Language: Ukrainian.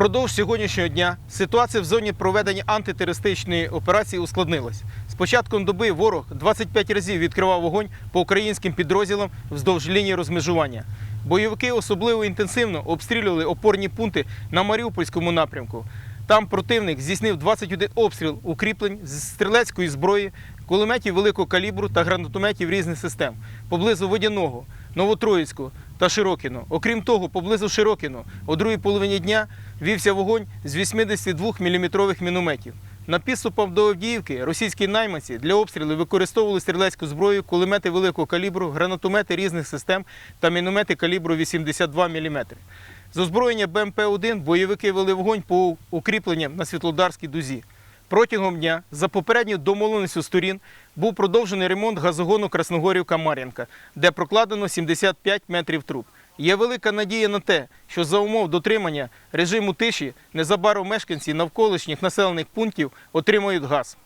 Упродовж сьогоднішнього дня ситуація в зоні проведення антитерористичної операції ускладнилась. З початком доби ворог 25 разів відкривав вогонь по українським підрозділам вздовж лінії розмежування. Бойовики особливо інтенсивно обстрілювали опорні пункти на Маріупольському напрямку. Там противник здійснив 21 обстріл укріплень з стрілецької зброї, кулеметів великого калібру та гранатометів різних систем поблизу Водяного, Новотроїцького та Широкіно. Окрім того, поблизу Широкіно о другій половині дня вівся вогонь з 82 мм мінометів. На підступах до Авдіївки російські найманці для обстрілу використовували стрілецьку зброю, кулемети великого калібру, гранатомети різних систем та міномети калібру 82 мм. З озброєння БМП-1 бойовики вели вогонь по укріпленням на Світлодарській дузі. Протягом дня за попередньою домовленістю сторін був продовжений ремонт газогону Красногорівка-Мар'янка, де прокладено 75 метрів труб. Є велика надія на те, що за умов дотримання режиму тиші незабаром мешканці навколишніх населених пунктів отримають газ.